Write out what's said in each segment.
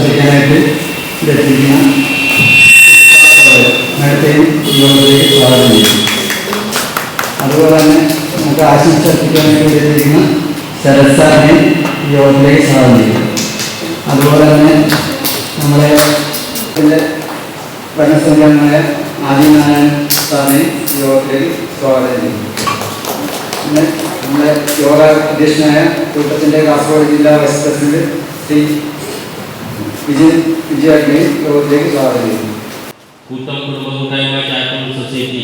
ആശംസ അർപ്പിക്കാനായിട്ട് ഇവിടെ എത്തിക്കുന്ന നേരത്തെയും ഈ യോഗത്തിലേക്ക് സ്വാഗതം ചെയ്യും അതുപോലെ തന്നെ നമുക്ക് ആശംസ അർപ്പിക്കാനായിട്ട് ഇവിടെ എത്തിക്കുന്ന ശരത് സാറിനെ ഈ യോഗത്തിലേക്ക് സ്വാഗതം ചെയ്യും അതുപോലെ തന്നെ നമ്മുടെ ഇതിന്റെ ഭരണസംഘടനയായ ആദിനാരായണ സാറിനെ ഈ യോഗത്തിലേക്ക് സ്വാഗതം ചെയ്യും പിന്നെ നമ്മുടെ യോഗ അധ്യക്ഷനായ കൂട്ടത്തിന്റെ കാസർഗോഡ് ജില്ലാ വൈസ് പ്രസിഡന്റ് ശ്രീ വിജയ് വിജയാഗ്നെ ലോകത്തിലേക്ക് സ്വാഗതം ചെയ്യുന്നു. കൂട്ടം കുടുംബ കൂട്ടായ്മ സൊസൈറ്റി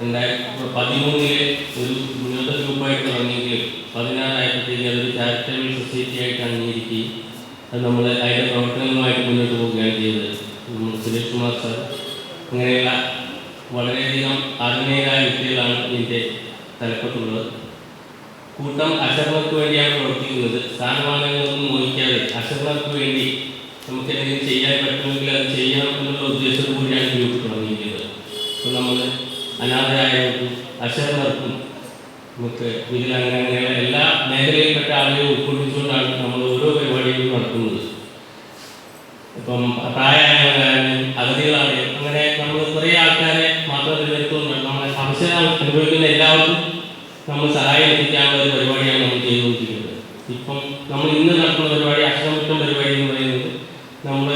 രണ്ടായിരത്തി പതിമൂന്നിലെ ഒരു വിനോദ ഗ്രൂപ്പായിട്ട് തുടങ്ങിയെങ്കിലും പതിനാറായപ്പോഴത്തേക്ക് അതൊരു ചാരിറ്റബിൾ സൊസൈറ്റി ആയിട്ട് അംഗീകരിക്കുകയും അത് നമ്മൾ അതിന്റെ പ്രവർത്തനങ്ങളുമായിട്ട് മുന്നോട്ട് പോവുകയാണ് ചെയ്തത്. സുരേഷ് കുമാർ സാർ അങ്ങനെയുള്ള വളരെയധികം ആത്മീയരായ വ്യക്തികളാണ് ഇതിന്റെ തലപ്പത്തുള്ളത്. കൂട്ടം അശരണർക്ക് വേണ്ടിയാണ് പ്രവർത്തിക്കുന്നത്. സ്ഥാനമാനങ്ങളൊന്നും മോഹിക്കാതെ അശരണർക്ക് വേണ്ടി നമുക്ക് എന്തെങ്കിലും ചെയ്യാൻ പറ്റുമെങ്കിൽ അത് ചെയ്യണം എന്നുള്ള ഉദ്ദേശത്തോടു കൂടിയാണ് ഗ്രൂപ്പ് തുടങ്ങിയിരിക്കുന്നത്. അപ്പോൾ നമ്മൾ അനാഥരായവർക്കും അക്ഷരവർക്കും നമുക്ക് വികലാംഗ അങ്ങനെയുള്ള എല്ലാ മേഖലയിൽപ്പെട്ട ആളുകളെ ഉൾക്കൊള്ളിച്ചുകൊണ്ടാണ് നമ്മൾ ഓരോ പരിപാടികളും നടത്തുന്നത്. ഇപ്പം പ്രായമായവരായാലും അഗതികളാണെങ്കിലും അങ്ങനെ നമ്മൾ കുറേ ആൾക്കാരെ മാത്രം തിരഞ്ഞെടുക്കുന്നുണ്ട് നമ്മളെ സംശയം അനുഭവിക്കുന്ന എല്ലാവർക്കും നമ്മൾ സഹായം എത്തിക്കാനുള്ള ഒരു പരിപാടിയാണ് നമ്മൾ ചെയ്തുകൊണ്ടിരിക്കുന്നത്. ഇപ്പം നമ്മൾ ഇന്ന് നടത്തുന്ന പരിപാടി അക്ഷരമുറ്റം പരിപാടി എന്ന് പറയുന്നത് നമ്മൾ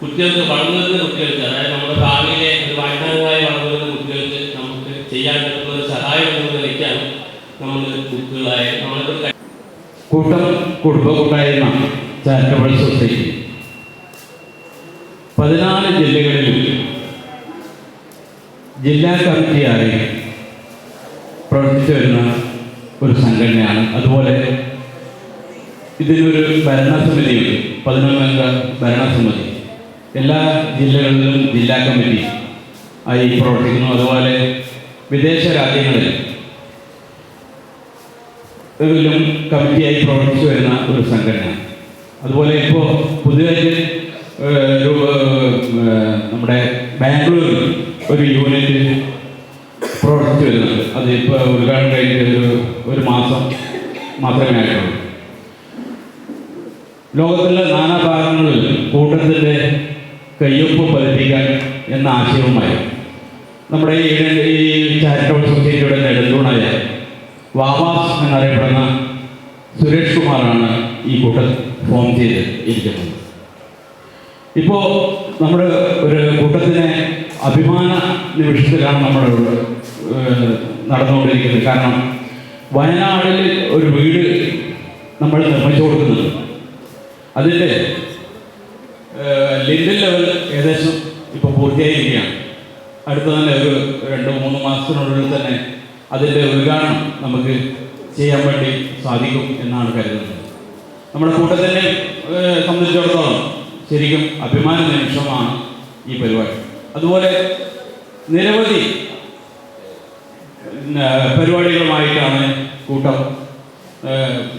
കുട്ടികൾക്ക് വളർന്നു കുട്ടികൾക്ക് അതായത് നമ്മുടെ ഭാവിയിലെ ഒരു വാഗ്ദാനമായി വളർന്നു കുട്ടികൾക്ക് നമുക്ക് ചെയ്യാൻ പറ്റുന്ന ഒരു സഹായം എന്ന് നിലയ്ക്കാണ് നമ്മൾ ബുക്കുകളായ നമ്മളെ കൂട്ടം കുടുംബ കൂട്ടായ്മ ചാരിറ്റബിൾ സൊസൈറ്റി. പതിനാല് ജില്ലകളിലും ജില്ലാ കമ്മിറ്റിയായി പ്രവർത്തിച്ചു വരുന്ന ഒരു സംഘടനയാണ്. അതുപോലെ ഇതിനൊരു ഭരണസമിതിയുണ്ട് പതിനൊന്നംഗ ഭരണസമിതി. എല്ലാ ജില്ലകളിലും ജില്ലാ കമ്മിറ്റി ആയി പ്രവർത്തിക്കുന്നു. അതുപോലെ വിദേശ രാജ്യങ്ങളിൽ ും കമ്മിറ്റിയായി പ്രവർത്തിച്ചു വരുന്ന ഒരു സംഘടന. അതുപോലെ ഇപ്പോൾ ഏഹ്, നമ്മുടെ ബാംഗ്ലൂരിൽ ഒരു യൂണിറ്റ് പ്രവർത്തിച്ചു വരുന്നുണ്ട്. അത് ഇപ്പോൾ ഉദ്ഘാടനം കഴിഞ്ഞ ഒരു ഒരു മാസം മാത്രമേ ആയിട്ടുള്ളൂ. ലോകത്തിലെ നാനാഭാഗങ്ങളിൽ കൂട്ടത്തിന്റെ കയ്യൊപ്പ് പതിപ്പിക്കാൻ എന്ന ആശയവുമായി നമ്മുടെ ഈ ഈ ചാരിറ്റബിൾ സൊസൈറ്റിയുടെ നെടുന്തൂണായ വാവാസ് എന്നറിയപ്പെടുന്ന സുരേഷ് കുമാറാണ് ഈ കൂട്ടം ഫോം ചെയ്ത് ഇരിക്കുന്നത് ഇപ്പോൾ നമ്മൾ ഒരു കൂട്ടത്തിനെ അഭിമാന നിമിഷത്തിലാണ് നമ്മൾ നടന്നുകൊണ്ടിരിക്കുന്നത്. കാരണം വയനാടിൽ ഒരു വീട് നമ്മൾ നിർമ്മിച്ചു കൊടുക്കുന്നുണ്ട് അതിന്റെ ലിഡിൽ ലെവൽ ഏകദേശം ഇപ്പോൾ പൂർത്തിയായിരിക്കുകയാണ്. അടുത്ത തന്നെ ഒരു രണ്ട് മൂന്ന് മാസത്തിനുള്ളിൽ തന്നെ അതിന്റെ ഉദ്ഘാടനം നമുക്ക് ചെയ്യാൻ വേണ്ടി സാധിക്കും എന്നാണ് കരുതുന്നത്. നമ്മുടെ കൂട്ടത്തിനെ ഏഹ്, സംബന്ധിച്ചിടത്തോളം ശരിക്കും അഭിമാന നിമിഷമാണ് ഈ പരിപാടി. അതുപോലെ നിരവധി പരിപാടികളുമായിട്ടാണ് കൂട്ടം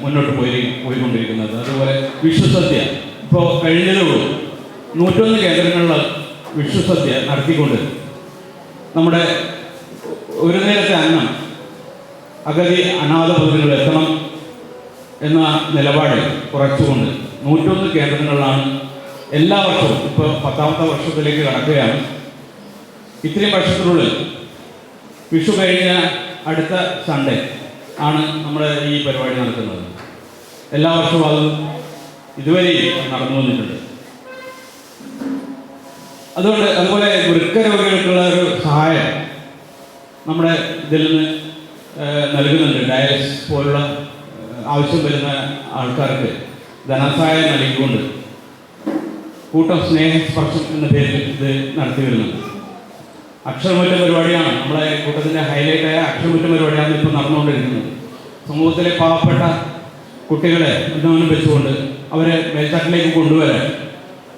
മുന്നോട്ട് പോയി പോയിക്കൊണ്ടിരിക്കുന്നത്. അതുപോലെ വിശ്വസത്യ ഇപ്പോൾ കഴിഞ്ഞതേ ഉള്ളൂ നൂറ്റൊന്ന് കേന്ദ്രങ്ങളിൽ വിശ്വസത്യ നടത്തിക്കൊണ്ട് നമ്മുടെ ഒരു നേരത്തെ അന്നം അഗതി അനാഥ പദ്ധതികൾ എത്തണം എന്ന നിലപാട് കുറച്ചുകൊണ്ട് നൂറ്റൊന്ന് കേന്ദ്രങ്ങളിലാണ് എല്ലാ വർഷവും ഇപ്പോൾ പത്താമത്തെ വർഷത്തിലേക്ക് കടക്കുകയാണ്. ഇത്രയും വർഷത്തിനുള്ളിൽ വിഷു കഴിഞ്ഞ അടുത്ത സൺഡേ ആണ് നമ്മുടെ ഈ പരിപാടി നടക്കുന്നത്. എല്ലാ വർഷവും അത് ഇതുവരെയും നടന്നു വന്നിട്ടുണ്ട്. അതുകൊണ്ട് അതുപോലെ വൃക്കരോഗികൾക്കുള്ള ഒരു സഹായം നമ്മുടെ ഇതിൽ നിന്ന് നൽകുന്നുണ്ട്. ഡയസ് പോലുള്ള ആവശ്യം വരുന്ന ആൾക്കാർക്ക് ധനസഹായം നൽകിക്കൊണ്ട് കൂട്ടം സ്നേഹസ്പർശം എന്ന പേരിൽ ഇത് നടത്തി വരുന്നുണ്ട്. അക്ഷരമുറ്റ പരിപാടിയാണ്. നമ്മുടെ കൂട്ടത്തിന്റെ ഹൈലൈറ്റായ അക്ഷരമുറ്റ പരിപാടിയാണ് ഇപ്പോൾ നടന്നുകൊണ്ടിരിക്കുന്നത്. സമൂഹത്തിലെ പാവപ്പെട്ട കുട്ടികളെ ഉന്നമനം വെച്ചുകൊണ്ട് അവരെ മേൽത്തട്ടിലേക്ക് കൊണ്ടുവരാൻ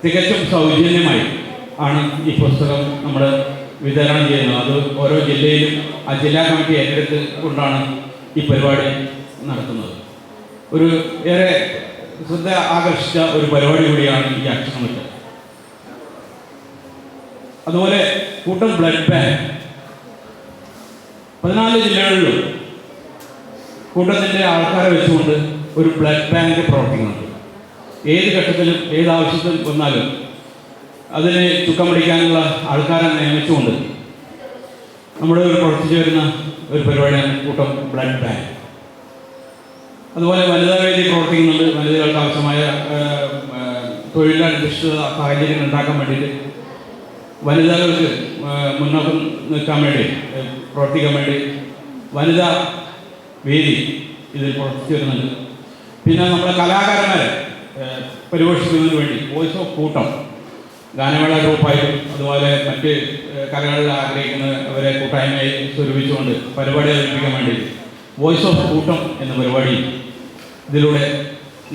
തികച്ചും സൗജന്യമായി ആണ് ഈ പുസ്തകം നമ്മൾ വിതരണം ചെയ്യുന്നത്. അത് ഓരോ ജില്ലയിലും ആ ജില്ലാ കമ്മിറ്റി ഏറ്റെടുത്ത് കൊണ്ടാണ് ഈ പരിപാടി നടത്തുന്നത്. ഒരു ഏറെ ശ്രദ്ധ ആകർഷിച്ച ഒരു പരിപാടി കൂടിയാണ് ഈ അക്ഷരമിട്ട് അതുപോലെ കൂട്ടം ബ്ലഡ് ബാങ്ക് പതിനാല് ജില്ലകളിലും കൂട്ടത്തിന്റെ ആൾക്കാരെ വെച്ചുകൊണ്ട് ഒരു ബ്ലഡ് ബാങ്ക് പ്രവർത്തിക്കുന്നുണ്ട് ഏത് ഘട്ടത്തിലും ഏത് ആവശ്യത്തിൽ വന്നാലും അതിനെ ചുക്കം പിടിക്കാനുള്ള ആൾക്കാരെ നിയമിച്ചുകൊണ്ട് നമ്മുടെ ഒരു പ്രവർത്തിച്ചു വരുന്ന ഒരു പരിപാടിയാണ് കൂട്ടം ബ്ലഡ് ബാങ്ക് അതുപോലെ വനിതാ വേദി പ്രവർത്തിക്കുന്നുണ്ട്. വനിതകൾക്ക് ആവശ്യമായ തൊഴിലധിഷ്ഠിത സാഹചര്യങ്ങൾ ഉണ്ടാക്കാൻ വേണ്ടിയിട്ട് വനിതകൾക്ക് മുന്നോട്ട് നിൽക്കാൻ വേണ്ടി പ്രവർത്തിക്കാൻ വേണ്ടി വനിതാ വേദി ഇതിൽ പ്രവർത്തിച്ചു വരുന്നുണ്ട് പിന്നെ നമ്മുടെ കലാകാരന്മാരെ പരിപോഷിക്കുന്നതിന് വേണ്ടി വോയിസ് ഓഫ് കൂട്ടം ഗാനമേള ഗ്രൂപ്പായിട്ടും അതുപോലെ മറ്റ് കലകളിൽ ആഗ്രഹിക്കുന്ന അവരെ കൂട്ടായ്മയായി സ്വരൂപിച്ചുകൊണ്ട് പരിപാടി അവതരിപ്പിക്കാൻ വേണ്ടി വോയിസ് ഓഫ് കൂട്ടം എന്ന പരിപാടി ഇതിലൂടെ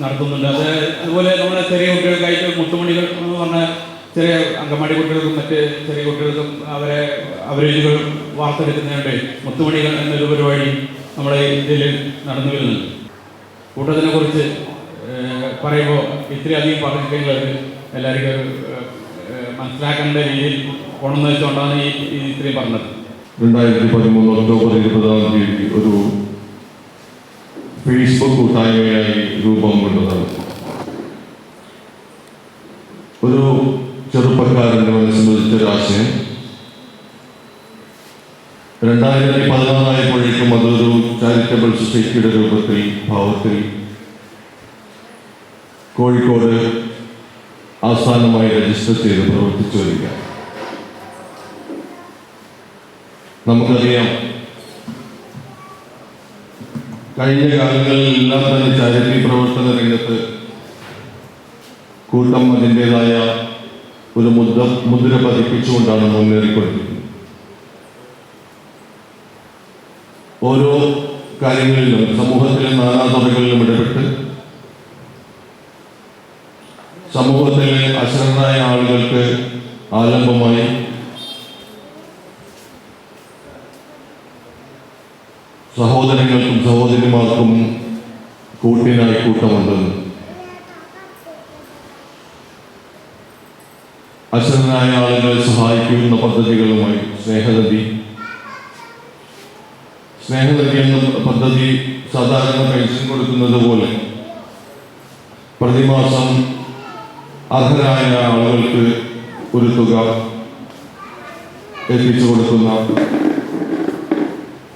നടത്തുന്നുണ്ട്. അത് അതുപോലെ നമ്മുടെ ചെറിയ കുട്ടികൾക്കായിട്ട് മുട്ടുമണികൾ എന്ന് പറഞ്ഞ ചെറിയ അങ്കമാടി കുട്ടികൾക്കും മറ്റ് ചെറിയ കുട്ടികൾക്കും അവരെ അവരേജുകൾ വാർത്തെടുക്കുന്നതിനുണ്ട് മുത്തുമണികൾ എന്നൊരു പരിപാടി നമ്മുടെ ഇന്ത്യയിൽ നടന്നു വരുന്നുണ്ട്. കൂട്ടത്തിനെ കുറിച്ച് പറയുമ്പോൾ ഇത്രയധികം പറഞ്ഞു കഴിഞ്ഞാൽ എല്ലാവർക്കും മനസ്സിലാക്കേണ്ട രീതിയിൽ ഓണം വെച്ചുകൊണ്ടാണ് ഈ ഇത്രയും പറഞ്ഞത്. രണ്ടായിരത്തി പതിമൂന്ന് ഒക്ടോബർ ഇരുപതാം തീയതി ഒരു ഫേസ്ബുക്ക് കൂട്ടായ്മയായി രൂപം കൊണ്ടതാണ്. ഒരു ചെറുപ്പക്കാരന്റെ മനസ്സിൽ ഉദിച്ചൊരാശയം രണ്ടായിരത്തി പതിനാറായപ്പോഴേക്കും അതൊരു ചാരിറ്റബിൾ സൊസൈറ്റിയുടെ രൂപത്തിൽ ഭാവത്തിൽ കോഴിക്കോട് ആസ്ഥാനമായി രജിസ്റ്റർ ചെയ്ത് പ്രവർത്തിച്ചു വരിക. നമുക്കറിയാം കഴിഞ്ഞ കാലങ്ങളിലെല്ലാം തന്നെ ചാരിറ്റി പ്രവർത്തന രംഗത്ത് കൂട്ടം അതിന്റെതായ ഒരു മുദ്ര മുദ്ര പതിപ്പിച്ചുകൊണ്ടാണ് മുന്നേറിക്കൊണ്ടിരിക്കുന്നത്. ഓരോ കാര്യങ്ങളിലും സമൂഹത്തിലെ നാനാതുറകളിലും ഇടപെട്ട് സമൂഹത്തിലെ അശ്രദ്ധരായ ആളുകൾക്ക് ആലംബമായി സഹോദരങ്ങൾക്കും സഹോദരിമാർക്കും കൂട്ടിനായി കൂട്ടമുണ്ടെന്ന് അശരണരായ ആളുകളെ സഹായിക്കുന്ന പദ്ധതികളുമായി സ്നേഹനദി സ്നേഹനദി എന്ന പദ്ധതി സാധാരണ പെൻഷൻ കൊടുക്കുന്നത് പോലെ പ്രതിമാസം അർഹരായ ആളുകൾക്ക് ഒരു തുക എത്തിച്ചു കൊടുക്കുന്ന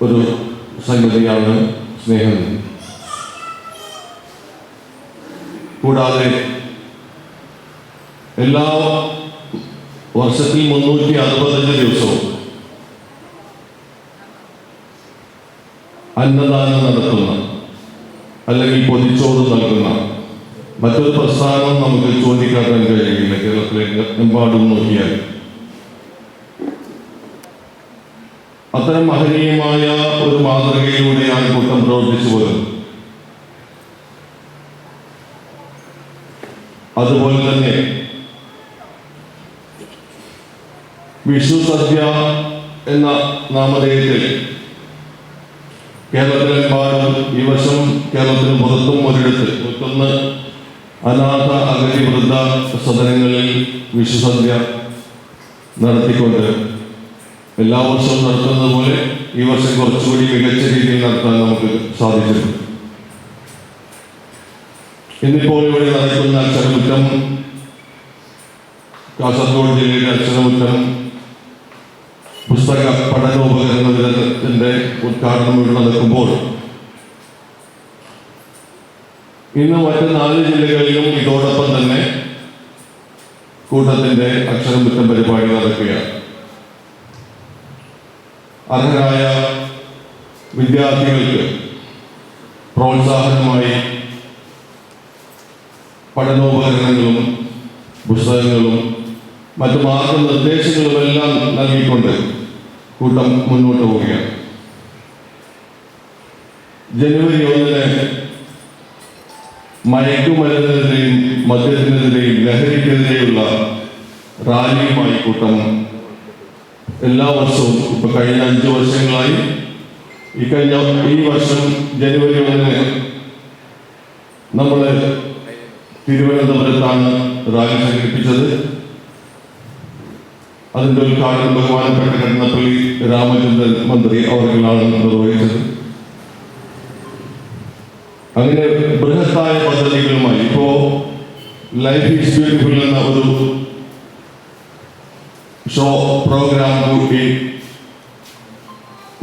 ഒരു സംഗതിയാണ് സ്നേഹലബി കൂടാതെ എല്ലാ വർഷത്തിൽ മുന്നൂറ്റി അറുപത്തഞ്ച് ദിവസവും അന്നദാനം നടത്തുന്ന അല്ലെങ്കിൽ പൊതിച്ചോറ് നൽകുന്ന മറ്റൊരു പ്രസ്ഥാനം നമുക്ക് ചൂണ്ടിക്കാട്ടാൻ കഴിയില്ല. കേരളത്തിലെ എമ്പാടും നോക്കിയാൽ. അത്തരം മഹനീയമായ ഒരു മാതൃകയിലൂടെയാണ് കൂട്ടം പ്രവർത്തിച്ചു പോയത്. അതുപോലെ തന്നെ വിഷു സദ്യ എന്ന നാമധേയത്തിൽ കേരളത്തിലെമ്പാടും ഈ വർഷം കേരളത്തിന് പുറത്തും ഒരിടത്ത് നൂറ്റൊന്ന് അനാഥ അഗതി വൃദ്ധ സദനങ്ങളിൽ വിഷുസദ്യ നടത്തിക്കൊണ്ട് എല്ലാ വർഷവും നടത്തുന്നത് പോലെ ഈ വർഷം കുറച്ചുകൂടി മികച്ച രീതിയിൽ നടത്താൻ നമുക്ക് സാധിച്ചിട്ടുണ്ട്. ഇന്നിപ്പോൾ ഇവിടെ നടക്കുന്ന അക്ഷരമുറ്റം കാസർഗോഡ് ജില്ലയിലെ അക്ഷരമുറ്റം പുസ്തക പഠനോപകരണ വിതരണത്തിന്റെ ഉദ്ഘാടനം ഇവിടെ നടക്കുമ്പോൾ ഇന്ന് മറ്റ് നാല് ജില്ലകളിലും ഇതോടൊപ്പം തന്നെ കൂട്ടത്തിന്റെ അക്ഷരമുറ്റം പരിപാടി നടക്കുകയാണ്. അർഹരായ വിദ്യാർത്ഥികൾക്ക് പ്രോത്സാഹനമായി പഠനോപകരണങ്ങളും പുസ്തകങ്ങളും മറ്റു മാർഗനിർദ്ദേശങ്ങളുമെല്ലാം നൽകിക്കൊണ്ട് കൂട്ടം മുന്നോട്ട് പോവുകയാണ്. ജനുവരി ഒന്നിന് മയക്കുമരുന്നിനെതിരെയും മദ്യത്തിനെതിരെയും ലഹരിക്കെതിരെയുള്ള റാലിയുമായി കൂട്ടം എല്ലാ വർഷവും ഇപ്പൊ കഴിഞ്ഞ അഞ്ചു വർഷങ്ങളായി. ഇക്കഴിഞ്ഞ ഈ വർഷം ജനുവരി ഒന്നിന് നമ്മൾ തിരുവനന്തപുരത്താണ് റാലി സംഘടിപ്പിച്ചത്. അതിന്റെ ഉദ്ഘാടനം ബഹുമാനപ്പെട്ട കടന്നപ്പള്ളി രാമചന്ദ്രൻ മന്ത്രി അവർക്കാണ് നിർവഹിച്ചത് അങ്ങനെ ബൃഹത്തായ പദ്ധതികളുമായി ഇപ്പോ ലൈഫ് ഈസ് ബ്യൂട്ടിഫുൾ എന്ന ഒരു ഷോ പ്രോഗ്രാം കൂടി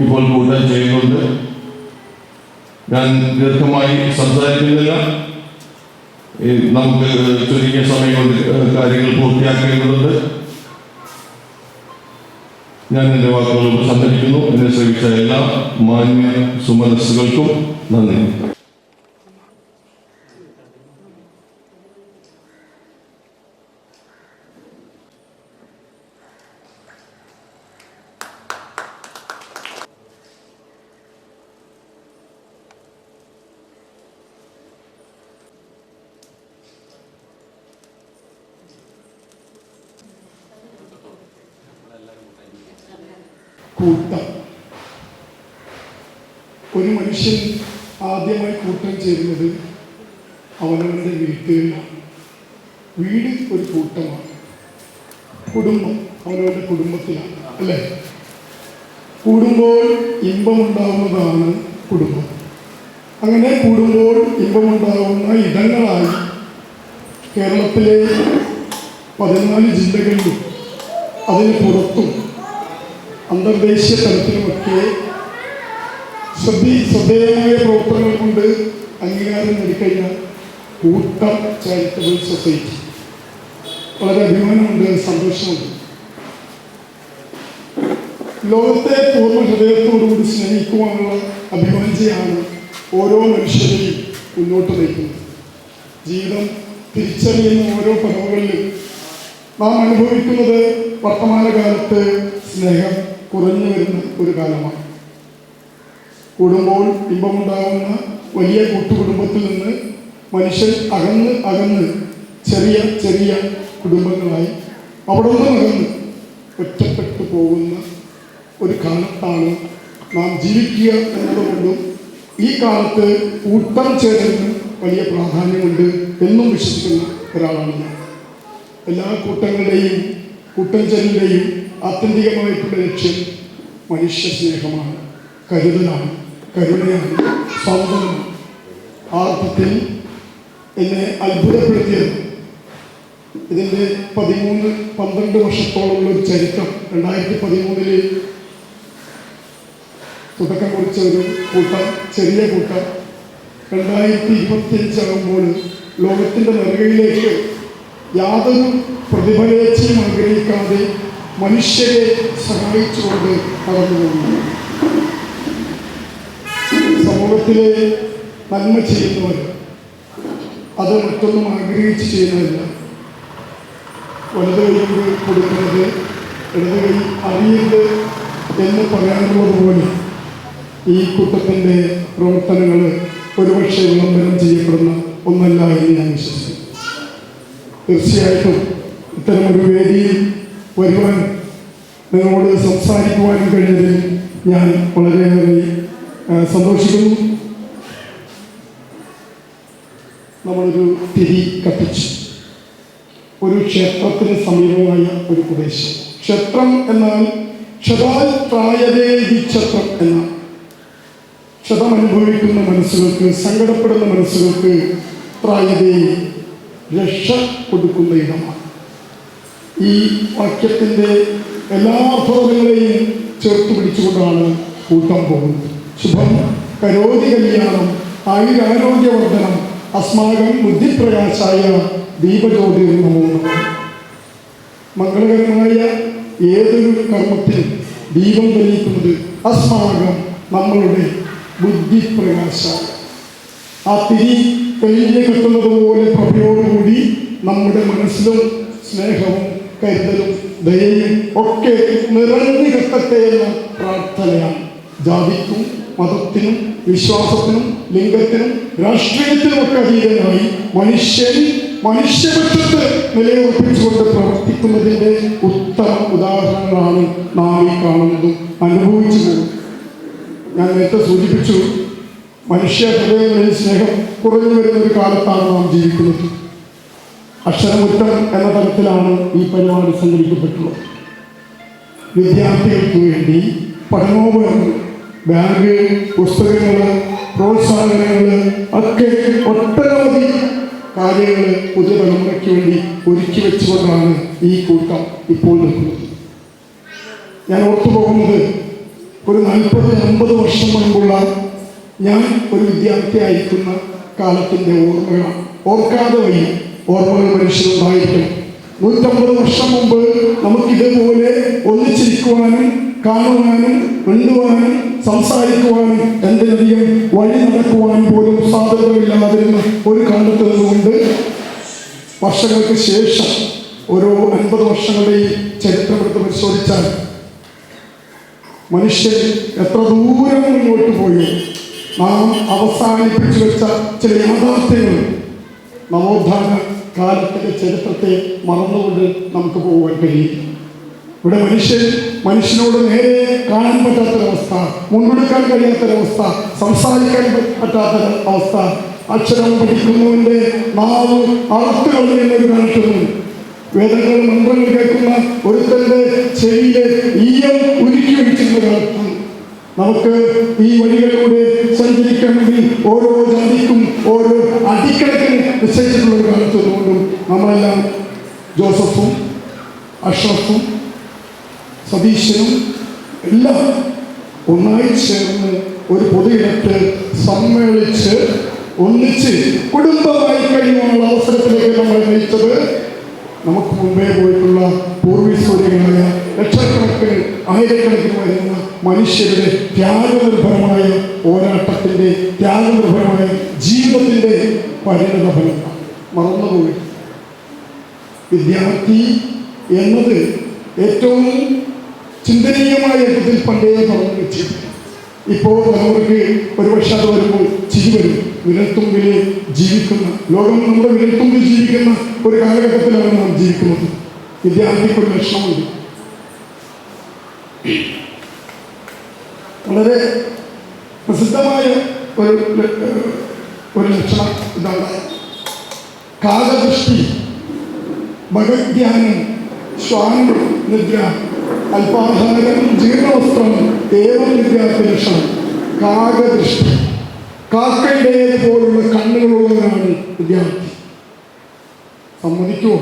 ഇപ്പോൾ കൂടുതൽ ചെയ്യുന്നുണ്ട്. ഞാൻ ദീർഘമായി സംസാരിക്കുന്നില്ല. നമുക്ക് ചുരുങ്ങിയ സമയം കൊണ്ട് കാര്യങ്ങൾ പൂർത്തിയാക്കേണ്ടതുണ്ട്. ഞാൻ എന്റെ വാക്കുകൾ ഉപസംഹരിക്കുന്നു എന്നെ ശ്രമിച്ച എല്ലാ മാന്യ സുമനസ്സുകൾക്കും നന്ദി. കൂട്ടം. ഒരു മനുഷ്യൻ ആദ്യമായി കൂട്ടം ചേരുന്നത് അവനവന്റെ വീട്ടുകളിലാണ് വീട് ഒരു കൂട്ടമാണ്. കുടുംബം അവനവന്റെ കുടുംബത്തിലാണ് അല്ലേ? കൂടുമ്പോൾ ഇമ്പമുണ്ടാവുന്നതാണ് കുടുംബം. അങ്ങനെ കൂടുമ്പോൾ ഇമ്പമുണ്ടാവുന്ന ഇടങ്ങളായി കേരളത്തിലെ പതിനാല് ജില്ലകളിലും അതിന് പുറത്തും അന്തർദേശീയ തലത്തിലുമൊക്കെ ശ്രദ്ധി ശ്രദ്ധേയമായ പ്രവർത്തനങ്ങൾ കൊണ്ട് അംഗീകാരം നേടിക്കഴിഞ്ഞ കൂട്ടം ചാരിറ്റബിൾ സൊസൈറ്റി വളരെ അഭിമാനമുണ്ട് സന്തോഷമുണ്ട്. ലോകത്തെ പൂർണ ഹൃദയത്തോടുകൂടി സ്നേഹിക്കുവാനുള്ള അഭിമാനിച്ചയാണ് ഓരോ മനുഷ്യരെയും മുന്നോട്ട് നയിക്കുന്നത്. ജീവിതം തിരിച്ചറിയുന്ന ഓരോ പദവുകളിലും നാം അനുഭവിക്കുന്നത് വർത്തമാനകാലത്ത് സ്നേഹം കുറഞ്ഞു വരുന്ന ഒരു കാലമാണ്. കൂടുമ്പോൾ ഇമ്പമുണ്ടാകുന്ന വലിയ കൂട്ടുകുടുംബത്തിൽ നിന്ന് മനുഷ്യൻ അകന്ന് അകന്ന് ചെറിയ ചെറിയ കുടുംബങ്ങളായി അവിടെ നിന്ന് അകന്ന് ഒറ്റപ്പെട്ടു പോകുന്ന ഒരു കാലത്താണ് നാം ജീവിക്കുക എന്നതുകൊണ്ടും ഈ കാലത്ത് കൂട്ടം ചേരുന്ന വലിയ പ്രാധാന്യമുണ്ട് എന്നും വിശ്വസിക്കുന്ന ഒരാളാണ് ഞാൻ. എല്ലാ കൂട്ടങ്ങളുടെയും കൂട്ടം ചേരലിന്റെയും ആത്യന്തികമായിട്ടുള്ള ലക്ഷ്യം മനുഷ്യ സ്നേഹമാണ് കരുതലാണ് കരുണയാണ് സൗന്ദര്യമാണ് ആ അർത്ഥത്തിൽ എന്നെ അത്ഭുതപ്പെടുത്തിയത്. ഇതിന്റെ പതിമൂന്ന് പന്ത്രണ്ട് വർഷത്തോളമുള്ള ഒരു ചരിത്രം രണ്ടായിരത്തി പതിമൂന്നിൽ തുടക്കം കുറിച്ച ഒരു കൂട്ടം ചെറിയ കൂട്ടം രണ്ടായിരത്തി ഇരുപത്തിയഞ്ചാകുമ്പോൾ ലോകത്തിന്റെ നെറുകയിലേക്ക് യാതൊരു പ്രതിഫലേച്ഛയും ആഗ്രഹിക്കാതെ മനുഷ്യരെ സഹായിച്ചുകൊണ്ട് കടന്നു പോകുന്നു. സമൂഹത്തിലെ നന്മ ചെയ്യുന്നവർ അത് മറ്റൊന്നും ആഗ്രഹിച്ച് ചെയ്യുന്നതല്ല വലത് കൈ കൊണ്ട് കൊടുക്കുന്നത് ഇടത് കൈ അറിയരുത് എന്ന് പറയാനുള്ളതുപോലെ ഈ കൂട്ടത്തിന്റെ പ്രവർത്തനങ്ങൾ ഒരുപക്ഷെ വിളംബരം ചെയ്യപ്പെടുന്ന ഒന്നല്ല എന്ന് ഞാൻ വിശ്വസിക്കുന്നു. തീർച്ചയായിട്ടും ഇത്തരമൊരു വേദിയിൽ വരുവാൻ നിങ്ങളോട് സംസാരിക്കുവാനും കഴിഞ്ഞതിൽ ഞാൻ വളരെയേറെ സന്തോഷിക്കുന്നു. നമ്മളൊരു തിരി കത്തിച്ചു ഒരു ക്ഷേത്രത്തിന് സമീപമായ ഒരു പ്രദേശം. ക്ഷേത്രം എന്നാൽ ക്ഷതാൽ പ്രായതേ ക്ഷത്രം എന്ന ക്ഷതം അനുഭവിക്കുന്ന മനസ്സുകൾക്ക് സങ്കടപ്പെടുന്ന മനസ്സുകൾക്ക് പ്രായതേ രക്ഷ കൊടുക്കുന്ന ഇടമാണ്. ഈ വാക്യത്തിന്റെ എല്ലാ അർത്ഥങ്ങളെയും ചേർത്ത് പിടിച്ചുകൊണ്ടാണ് കൂട്ടം പോകുന്നത്. ശുഭം കരോതി കല്യാണം ആയുരാരോഗ്യവർദ്ധനം അസ്മാകം ബുദ്ധിപ്രകാശായ ദീപജ്യോതി നമോ മംഗളകരമായ ഏതൊരു കർമ്മത്തിൽ ദീപം തെളിയിക്കുന്നത് അസ്മാകം നമ്മളുടെ ബുദ്ധിപ്രകാശ ആ തിരി തെളിഞ്ഞ് കിട്ടുന്നത് പോലെ പ്രഭയോടുകൂടി നമ്മുടെ മനസ്സിലും സ്നേഹവും കരുതലും ദയയും ഒക്കെ നിറഞ്ഞു കിട്ടട്ടെ എന്ന പ്രാർത്ഥനയാണ്. ജാതിക്കും മതത്തിനും വിശ്വാസത്തിനും ലിംഗത്തിനും രാഷ്ട്രീയത്തിനും ഒക്കെ അതീതനായി മനുഷ്യൻ മനുഷ്യപക്ഷത്ത് നിലയുറപ്പിച്ചുകൊണ്ട് പ്രവർത്തിക്കുന്നതിന്റെ ഉത്തമ ഉദാഹരണങ്ങളാണ് നാം ഈ കാണുന്നതും അനുഭവിച്ചു പോകും ഞാൻ നേരത്തെ സൂചിപ്പിച്ചു മനുഷ്യ ഹൃദയങ്ങളിൽ സ്നേഹം കുറഞ്ഞു വരുന്ന ഒരു കാലത്താണ് നാം ജീവിക്കുന്നത്. അക്ഷരമുറ്റം എന്ന തരത്തിലാണ് ഈ പരിപാടി സംഘടിപ്പിക്കപ്പെട്ടുള്ളത് വിദ്യാർത്ഥികൾക്ക് വേണ്ടി പഠനോപകരണം ബാഗ് പുസ്തകങ്ങൾ പ്രോത്സാഹനങ്ങൾ ഒക്കെ ഒട്ടനവധി കാര്യങ്ങൾ പുതിയ തലമുറയ്ക്ക് വേണ്ടി ഒരുക്കി വെച്ചുകൊണ്ടാണ് ഈ കൂട്ടം ഇപ്പോൾ നിൽക്കുന്നത്. ഞാൻ ഓർത്തു പോകുന്നത് ഒരു നാൽപ്പത് അമ്പത് വർഷം മുൻപുള്ള ഞാൻ ഒരു വിദ്യാർത്ഥിയായിരിക്കുന്ന കാലത്തിന്റെ ഓർമ്മകളാണ്. ഓർക്കാതെ വയ്യ. ഓർമ്മകൾ മനുഷ്യരുണ്ടായിരിക്കണം നൂറ്റമ്പത് വർഷം മുമ്പ് നമുക്കിതുപോലെ ഒന്നിച്ചിരിക്കുവാനും കാണുവാനും മിണ്ടുവാനും സംസാരിക്കുവാനും എന്തിനധികം വഴി നടക്കുവാനും പോലും സാധ്യതയില്ലാതിരുന്ന ഒരു കാലത്ത് വർഷങ്ങൾക്ക് ശേഷം ഓരോ അൻപത് വർഷങ്ങളുടെയും ചരിത്രമെടുത്ത് പരിശോധിച്ചാൽ മനുഷ്യൻ എത്ര ദൂരം മുന്നോട്ട് പോയി. നാം അവസാനിപ്പിച്ചു വെച്ച ചില യാഥാർത്ഥ്യങ്ങൾ നവോത്ഥാന കാലത്തിന്റെ ചരിത്രത്തെ മറന്നുകൊണ്ട് നമുക്ക് പോകാൻ കഴിയും. ഇവിടെ മനുഷ്യൻ മനുഷ്യനോട് നേരെ കാണാൻ പറ്റാത്തൊരവസ്ഥ മുൻപെടുക്കാൻ കഴിയാത്തൊരവസ്ഥ സംസാരിക്കാൻ പറ്റാത്ത അവസ്ഥ അക്ഷരം പഠിക്കുന്നവന്റെ നാവ് അറുത്ത് കളയുന്ന ഒരു കാലത്തുനിന്ന് വേദങ്ങൾ മന്ത്രങ്ങൾ കേൾക്കുന്ന ഒരുത്തന്റെ ചെവിയിലെ ഈയം ഉരുക്കി വെച്ചിരുന്ന കാലത്ത് നമുക്ക് ഈ വഴികളിലൂടെ സഞ്ചരിക്കണമെങ്കിൽ ഓരോ ജാതിക്കും ഓരോ അടിക്കണക്കിന് നിശ്ചയിച്ചിട്ടുള്ള ഒരു കാലത്ത് കൊണ്ടും നമ്മളെല്ലാം ജോസഫും അഷ്റഫും സതീശനും എല്ലാം ഒന്നായി ചേർന്ന് ഒരു പൊതുയിടത്ത് സമ്മേളിച്ച് ഒന്നിച്ച് കുടുംബമായി കഴിയുവാനുള്ള അവസരത്തിലേക്ക് നമ്മൾ നയിച്ചത് നമുക്ക് മുമ്പേ പോയിട്ടുള്ള പൂർവീശ്വരികളായ ലക്ഷക്കണക്കിന് ആയിരക്കണക്കിന് വരുന്ന മനുഷ്യരുടെ ത്യാഗനിർഭരമായ പോരാട്ടത്തിന്റെ ത്യാഗനിർഭരമായ ജീവിതത്തിന്റെ പരിണത ഫലം. മറന്നുപോയി. വിദ്യാർത്ഥി എന്നത് ഏറ്റവും ചിന്തനീയമായ യുദ്ധത്തിൽ പണ്ടേ പറഞ്ഞു ഇപ്പോൾ നമുക്ക് ഒരുപക്ഷെ അത് വരുമ്പോൾ ചിരി വരും. വിരൽത്തുമ്പിൽ ജീവിക്കുന്ന ലോകം നമ്മുടെ വിരൽത്തുമ്പിൽ ജീവിക്കുന്ന ഒരു കാലഘട്ടത്തിലാണ് നാം ജീവിക്കുന്നത്. വിദ്യാർത്ഥിക്ക് ഒരു ലക്ഷണമുണ്ട് വളരെ പ്രസിദ്ധമായ ഒരു ഒരു ലക്ഷണം ഇതാണ് കാലദൃഷ്ടി ഭഗവ്യാനം സ്വാമി നിദ്ര അല്പാഹാരം ജീർണവസ്ത്രം ഏവം ലക്ഷണം. കാകദൃഷ്ടി. കാക്കയുടേതുപോലുള്ള കണ്ണുകളുള്ളവരാണ് വിദ്യാർത്ഥി. സമ്മതിക്കുമോ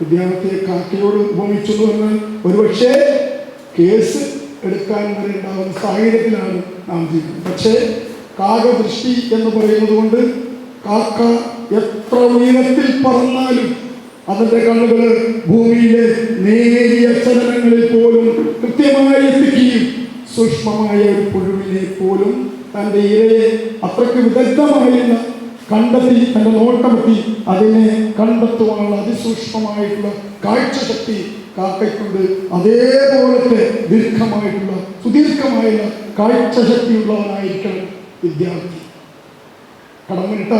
വിദ്യാർത്ഥിയെ കാക്കയോട് ഉപമിച്ചു എന്ന് പറഞ്ഞാൽ ഒരുപക്ഷെ കേസ് എടുക്കാൻ വരെ ഉണ്ടാകുന്ന സാഹചര്യത്തിലാണ് നാം ജീവിക്കുന്നത്. പക്ഷേ കാകദൃഷ്ടി എന്ന് പറയുന്നത് കൊണ്ട് കാക്ക എത്ര ഉയരത്തിൽ പറന്നാലും അതിന്റെ കണ്ണുകൾ ഭൂമിയിലെ നേരിയ ചലനങ്ങളിൽ പോലും കൃത്യമായി എത്തിക്കുകയും സൂക്ഷ്മമായ ഒരു പുഴുവിനെ പോലും തന്റെ ഇരയെ അത്രയ്ക്ക് വിദഗ്ധമായിരുന്ന കണ്ടെത്തി തന്റെ നോട്ടമെത്തി അതിനെ കണ്ടെത്തുവാനുള്ള അതിസൂക്ഷ്മമായിട്ടുള്ള കാഴ്ചശക്തി കാക്കയ്ക്കുണ്ട്. അതേപോലത്തെ ദീർഘമായിട്ടുള്ള സുദീർഘമായ കാഴ്ചശക്തിയുള്ളവനായിരിക്കണം വിദ്യാർത്ഥി. കടമനിട്ട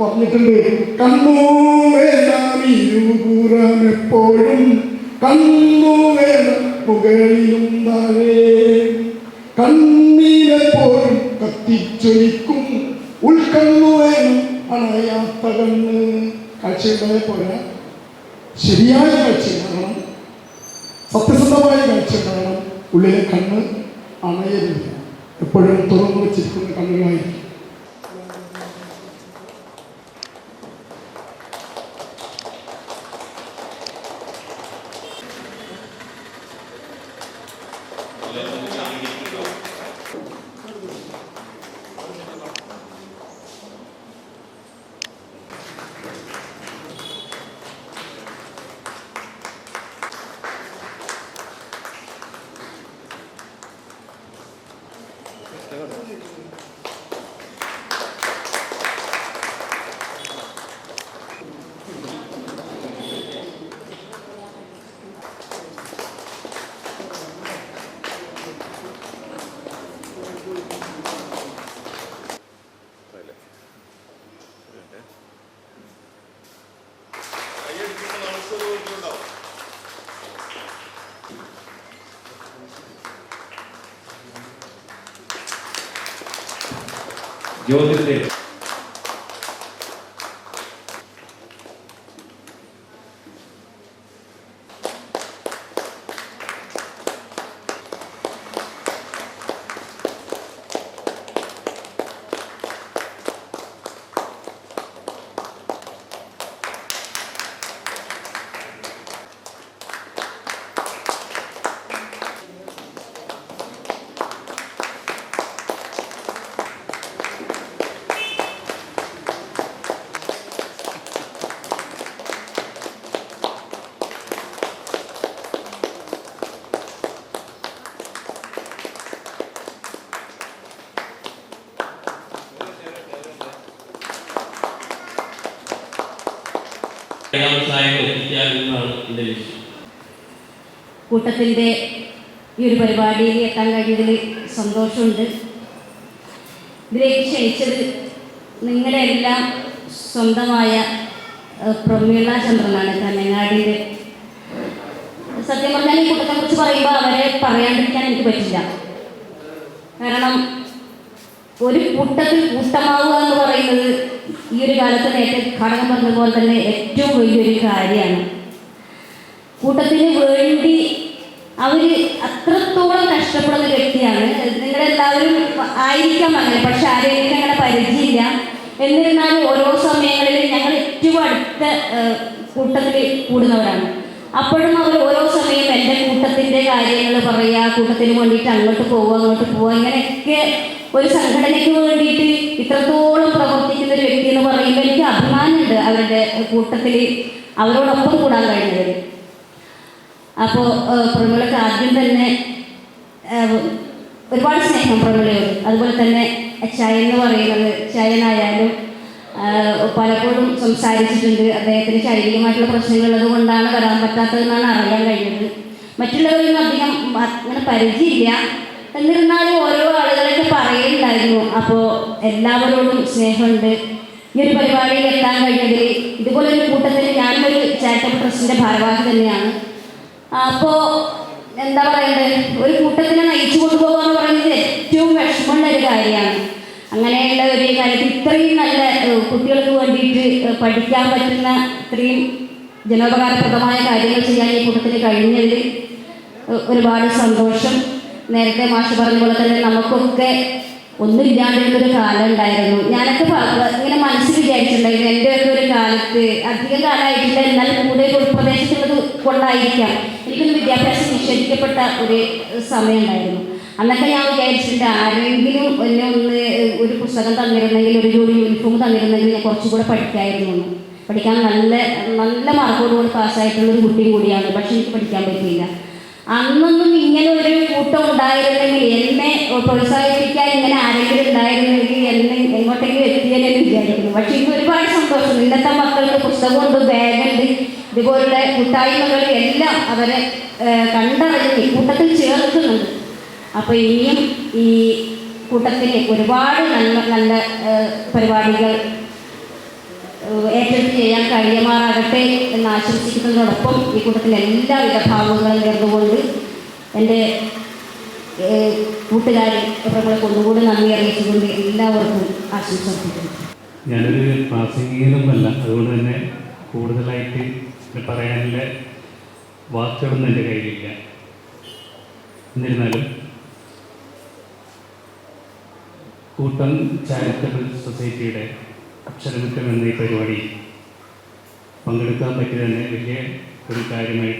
പറഞ്ഞിട്ടുണ്ട് എപ്പോഴും. കണ്ണു വേണം മുകളിലും താഴെ. കണ്ണീരെപ്പോഴും കത്തിച്ചൊലിക്കും. ഉൾക്കണ്ണു വേണം അണയാത്ത കണ്ണ്. കാഴ്ചയുണ്ടായ പോരാ. ശരിയായ കാഴ്ച സത്യസന്ധമായ കാഴ്ച കാണണം ഉള്ളിലെ കണ്ണ് അണയരുത് എപ്പോഴും തുറന്നു വെച്ചിരിക്കുന്ന കണ്ണുകളായിരിക്കും 行事です കൂട്ടത്തിന്റെ ഈ ഒരു പരിപാടിയിൽ എത്താൻ കഴിഞ്ഞതിൽ സന്തോഷമുണ്ട്. ഇതിലേക്ക് ക്ഷണിച്ചത് നിങ്ങളുടെ എല്ലാം സ്വന്തമായ പ്രമീള ചന്ദ്രനാണ് തമിഴ്നാടിന്റെ. സത്യം പറഞ്ഞാൽ ഈ കൂട്ടത്തെക്കുറിച്ച് പറയുമ്പോൾ അവരെ പറയാണ്ടിരിക്കാൻ എനിക്ക് പറ്റില്ല. കാരണം ഒരു കൂട്ടത്തിൽ കൂട്ടമാവുക എന്ന് പറയുന്നത് ഈ ഒരു കാലത്ത് നേരത്തെ ഘടകം പറഞ്ഞതുപോലെ തന്നെ ഏറ്റവും വലിയൊരു കാര്യമാണ്. കൂട്ടത്തിന് വേണ്ടി അവർ അത്രത്തോളം കഷ്ടപ്പെടുന്ന വ്യക്തിയാണ്. നിങ്ങളെല്ലാവരും ആയിരിക്കാം അങ്ങനെ പക്ഷെ എനിക്ക് അങ്ങനെ പരിചയമില്ല. എന്നിരുന്നാലും ഓരോ സമയങ്ങളിലും ഞങ്ങൾ ഏറ്റവും അടുത്ത കൂട്ടത്തിൽ കൂടുന്നവരാണ്. അപ്പോഴും അവർ ഓരോ സമയം എന്റെ കൂട്ടത്തിന്റെ കാര്യങ്ങൾ പറയുക കൂട്ടത്തിന് വേണ്ടിയിട്ട് അങ്ങോട്ട് പോവുക അങ്ങോട്ട് പോവുക ഇങ്ങനെയൊക്കെ ഒരു സംഘടനയ്ക്ക് വേണ്ടിയിട്ട് ഇത്രത്തോളം പ്രവർത്തിക്കുന്ന ഒരു വ്യക്തി എന്ന് പറയുമ്പോൾ എനിക്ക് അഭിമാനമുണ്ട് അവരുടെ കൂട്ടത്തിൽ അവരോടൊപ്പം കൂടാൻ കഴിഞ്ഞതിൽ അപ്പോൾ പ്രമിളക്ക് ആദ്യം തന്നെ ഒരുപാട് സ്നേഹം പ്രമിളയോട് അതുപോലെ തന്നെ ചായ എന്ന് പറയുന്നത് ചായനായാലും പലപ്പോഴും സംസാരിച്ചിട്ടുണ്ട്. അദ്ദേഹത്തിന് ശാരീരികമായിട്ടുള്ള പ്രശ്നങ്ങളുള്ളത് കൊണ്ടാണ് വരാൻ പറ്റാത്തതെന്നാണ് അറിയാൻ കഴിഞ്ഞത്. മറ്റുള്ളവരൊന്നും അധികം അങ്ങനെ പരിചയമില്ല. എന്നിരുന്നാലും ഓരോ ആളുകളൊക്കെ പറയുന്നുണ്ടായിരുന്നു. അപ്പോൾ എല്ലാവരോടും സ്നേഹമുണ്ട്. ഈ ഒരു പരിപാടിയിൽ എത്താൻ കഴിഞ്ഞതിൽ ഇതുപോലെ ഒരു കൂട്ടത്തിൽ ഞാനൊരു ചാരിറ്റബിൾ ട്രസ്റ്റിന്റെ ഭാരവാഹി തന്നെയാണ്. അപ്പോൾ എന്താ പറയണ്ടത്? ഒരു കൂട്ടത്തിനെ നയിച്ചു കൊണ്ടുപോകുക എന്ന് പറയുന്നത് ഏറ്റവും വിഷമമുള്ള ഒരു കാര്യമാണ്. അങ്ങനെയുള്ള ഒരു കാര്യത്തിൽ ഇത്രയും നല്ല കുട്ടികൾക്ക് വേണ്ടിയിട്ട് പഠിക്കാൻ പറ്റുന്ന ഇത്രയും ജനോപകാരപ്രദമായ കാര്യങ്ങൾ ചെയ്യാൻ ഈ കൂട്ടത്തിന് കഴിഞ്ഞതിൽ ഒരുപാട് സന്തോഷം. നേരത്തെ മാഷ് പറഞ്ഞ പോലെ തന്നെ നമുക്കൊക്കെ ഒന്നുമില്ലാതിരുന്നൊരു കാലം ഉണ്ടായിരുന്നു ഞാനൊക്കെ ഇങ്ങനെ മനസ്സിൽ വിചാരിച്ചിട്ടുണ്ടായിരുന്നു എന്റെയൊക്കെ ഒരു കാലത്ത് അധികം കാലമായിട്ടില്ല എന്നാൽ കൂടുതൽ ഉൾപ്രദേശത്തുള്ളത് കൊണ്ടായിരിക്കാം. എനിക്കൊന്ന് വിദ്യാഭ്യാസം നിഷേധിക്കപ്പെട്ട ഒരു സമയം ഉണ്ടായിരുന്നു അന്നൊക്കെ ഞാൻ വിചാരിച്ചിട്ടുണ്ട് ആരെങ്കിലും എന്നെ ഒന്ന് ഒരു പുസ്തകം തന്നിരുന്നെങ്കിൽ ഒരു ജോലി യൂണിഫോം തന്നിരുന്നെങ്കിൽ ഞാൻ കുറച്ചുകൂടെ പഠിക്കായിരുന്നു പഠിക്കാൻ നല്ല നല്ല മാർക്കോടുകൂടി പാസ്സായിട്ടുള്ള ഒരു കുട്ടിയും കൂടിയാണ് പക്ഷെ എനിക്ക് പഠിക്കാൻ പറ്റിയില്ല. അന്നൊന്നും ഇങ്ങനെ ഒരു കൂട്ടം ഉണ്ടായിരുന്നെങ്കിൽ എന്നെ പ്രോത്സാഹിപ്പിക്കാൻ ഇങ്ങനെ ആരെങ്കിലും ഉണ്ടായിരുന്നെങ്കിൽ എന്നെ എങ്ങോട്ടെങ്കിലും എത്തിയെന്ന് വിചാരിക്കുന്നു. പക്ഷെ ഇന്ന് ഒരുപാട് സന്തോഷം. ഇന്നത്തെ മക്കൾക്ക് പുസ്തകമുണ്ട് ബാഗുണ്ട് ഇതുപോലുള്ള കൂട്ടായ്മകൾ എല്ലാം അവരെ കണ്ടറിഞ്ഞ് കൂട്ടത്തിൽ ചേർക്കുന്നുണ്ട്. അപ്പോൾ ഇനിയും ഈ കൂട്ടത്തിന് ഒരുപാട് നല്ല നല്ല പരിപാടികൾ ഏറ്റെടുത്ത് ചെയ്യാൻ കഴിയുമാറാകട്ടെ എന്ന് ആശംസിക്കുന്നതോടൊപ്പം ഈ കൂട്ടത്തിലെ എല്ലാവിധ ഭാവങ്ങളും നേർന്നുകൊണ്ട് എന്റെ കൂട്ടുകാരി ഇവിടെ ഒന്നുകൂടി നന്ദി അറിയിച്ചുകൊണ്ട് എല്ലാവർക്കും ആശംസിക്കുന്നു ഞാനൊരു പ്രാസംഗികനൊന്നുമല്ല. അതുകൊണ്ട് തന്നെ കൂടുതലായിട്ട് പറയാനുള്ള വാക്കുകളൊന്നും എന്റെ കയ്യിലില്ല. എന്നിരുന്നാലും കൂട്ടം ചാരിറ്റബിൾ സൊസൈറ്റിയുടെ അക്ഷരമുറ്റം എന്ന ഈ പരിപാടി പങ്കെടുക്കാൻ പറ്റിയത് തന്നെ വലിയ ഒരു കാര്യമായി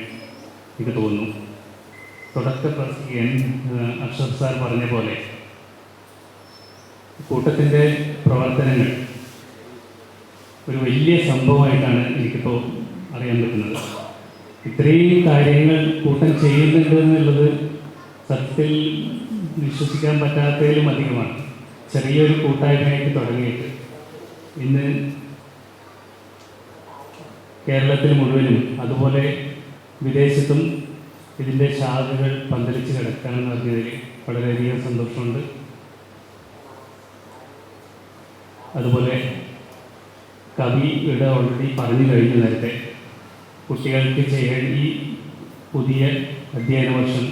എനിക്ക് തോന്നുന്നു. തുടക്ക എൻ അക്ഷർ സാർ പറഞ്ഞ പോലെ കൂട്ടത്തിന്റെ പ്രവർത്തനങ്ങൾ ഒരു വലിയ സംഭവമായിട്ടാണ് എനിക്കിപ്പോൾ അറിയാൻ പറ്റുന്നത്. ഇത്രയും കാര്യങ്ങൾ കൂട്ടം ചെയ്യുന്നുണ്ട് എന്നുള്ളത് സത്യത്തിൽ വിശ്വസിക്കാൻ പറ്റാത്തതിലും അധികമാണ്. ചെറിയൊരു കൂട്ടായ്മയായിട്ട് തുടങ്ങിയിട്ട് ഇന്ന് കേരളത്തിൽ മുഴുവനും അതുപോലെ വിദേശത്തും ഇതിന്റെ ശാഖകൾ പന്തലിച്ച് കിടക്കാനെന്ന് പറഞ്ഞതിൽ വളരെയധികം സന്തോഷമുണ്ട്. അതുപോലെ കവി ഇവിടെ ഓൾറെഡി പറഞ്ഞു കഴിഞ്ഞു നേരത്തെ. കുട്ടികൾക്ക് ചെയ്യാൻ ഈ പുതിയ അധ്യയന വർഷം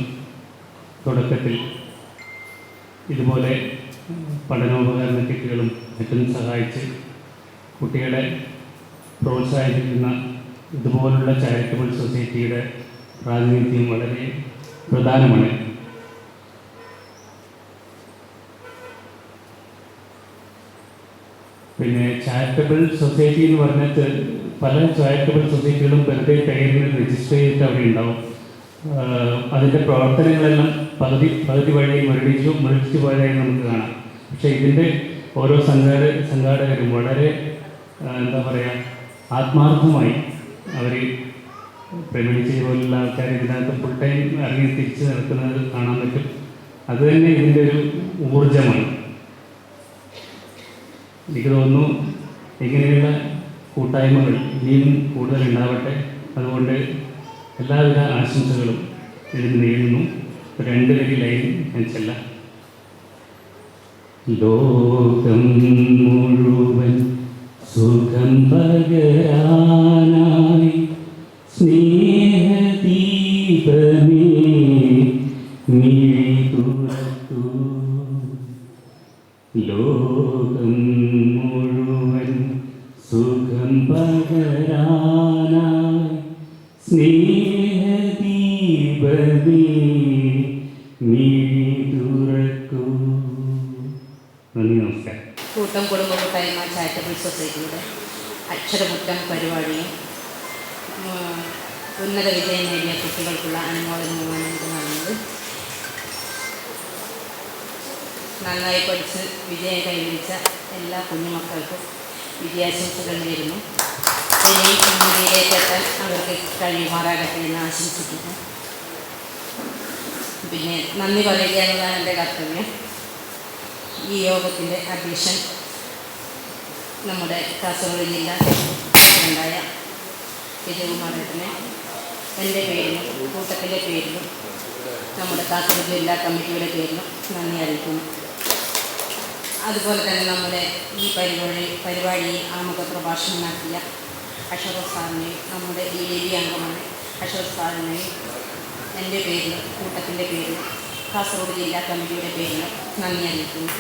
തുടക്കത്തിൽ ഇതുപോലെ പഠനോപകരണ കിറ്റുകളും മറ്റും സഹായിച്ച് കുട്ടികളെ പ്രോത്സാഹിപ്പിക്കുന്ന ഇതുപോലുള്ള ചാരിറ്റബിൾ സൊസൈറ്റിയുടെ പ്രാതിനിധ്യം വളരെ പ്രധാനമാണ്. പിന്നെ ചാരിറ്റബിൾ സൊസൈറ്റി എന്ന് പറഞ്ഞിട്ട് പല ചാരിറ്റബിൾ സൊസൈറ്റികളും വെറുതെ പേരിൽ രജിസ്റ്റർ ചെയ്തിട്ട് അവിടെ ഉണ്ടാവും. അതിന്റെ പ്രവർത്തനങ്ങളെല്ലാം പകുതി പകുതി വഴി മുരടിച്ചു മുരടിച്ചു പോയതായി നമുക്ക് കാണാം. പക്ഷേ ഇതിന്റെ ഓരോ സംഘാട സംഘാടകരും വളരെ എന്താ പറയുക ആത്മാർത്ഥമായി അവർ പ്രമിണിച്ച് പോലുള്ള ആൾക്കാർ ഇതിനകത്ത് ഫുൾ ടൈം ഇറങ്ങി തിരിച്ച് നടക്കുന്നത് കാണാൻ പറ്റും. അത് തന്നെ ഇതിന്റെ ഒരു ഊർജമാണ് എനിക്ക് തോന്നുന്നു ഇങ്ങനെയുള്ള കൂട്ടായ്മകൾ ഇനിയും കൂടുതൽ ഉണ്ടാവട്ടെ. അതുകൊണ്ട് എല്ലാവിധ ആശംസകളും ഇതിന് നേരുന്നു. രണ്ട് വരി ലൈൻ ഞാൻ ചെല്ലാം. ലോകം മുഴുവൻ സുഖം പകരാനായി സ്നേഹദീപമേ തുറക്കൂ ലോകം മുഴുവൻ സുഖം പകരാനായി സ്നേഹദീപമേ സൊസൈറ്റിയുടെ അക്ഷരമുറ്റം പരിപാടിയും ഉന്നത വിജയം നേടിയ കുട്ടികൾക്കുള്ള അനുമോദനവുമാണ് ഇത് നടന്നത്. നന്നായി പഠിച്ച് വിജയം കൈവരിച്ച എല്ലാ കുഞ്ഞുമക്കൾക്കും വിജയാശംസകൾ നേരുന്നു. ഇനിയും ഉന്നതിയിലേക്ക് എത്താൻ അവർക്ക് കഴിയുമാറാകട്ടെ എന്ന് ആശംസിക്കുന്നു. പിന്നെ നന്ദി പറയുക എന്നതാണ് എന്റെ കർത്തവ്യം. ഈ യോഗത്തിന്റെ അധ്യക്ഷൻ നമ്മുടെ കാസർഗോഡ് ജില്ല പ്രസിഡന്റായ വിജയകുമാരേട്ടനെ എന്റെ പേരിലും കൂട്ടത്തിന്റെ പേരിലും നമ്മുടെ കാസർഗോഡ് ജില്ലാ കമ്മിറ്റിയുടെ പേരിലും നന്ദി അറിയിക്കുന്നു. അതുപോലെ തന്നെ നമ്മുടെ ഈ പരിപാടി പരിപാടിയിൽ ആമുഖ പ്രഭാഷണം നടത്തിയ അഷറഫ് സാറിനെയും നമ്മുടെ ഈ എ ബി അംഗമായ അഷറഫ് സാറിനെയും എന്റെ പേരിലും കൂട്ടത്തിന്റെ പേരിലും കാസർഗോഡ് ജില്ലാ കമ്മിറ്റിയുടെ പേരിലും നന്ദി അറിയിക്കുന്നു.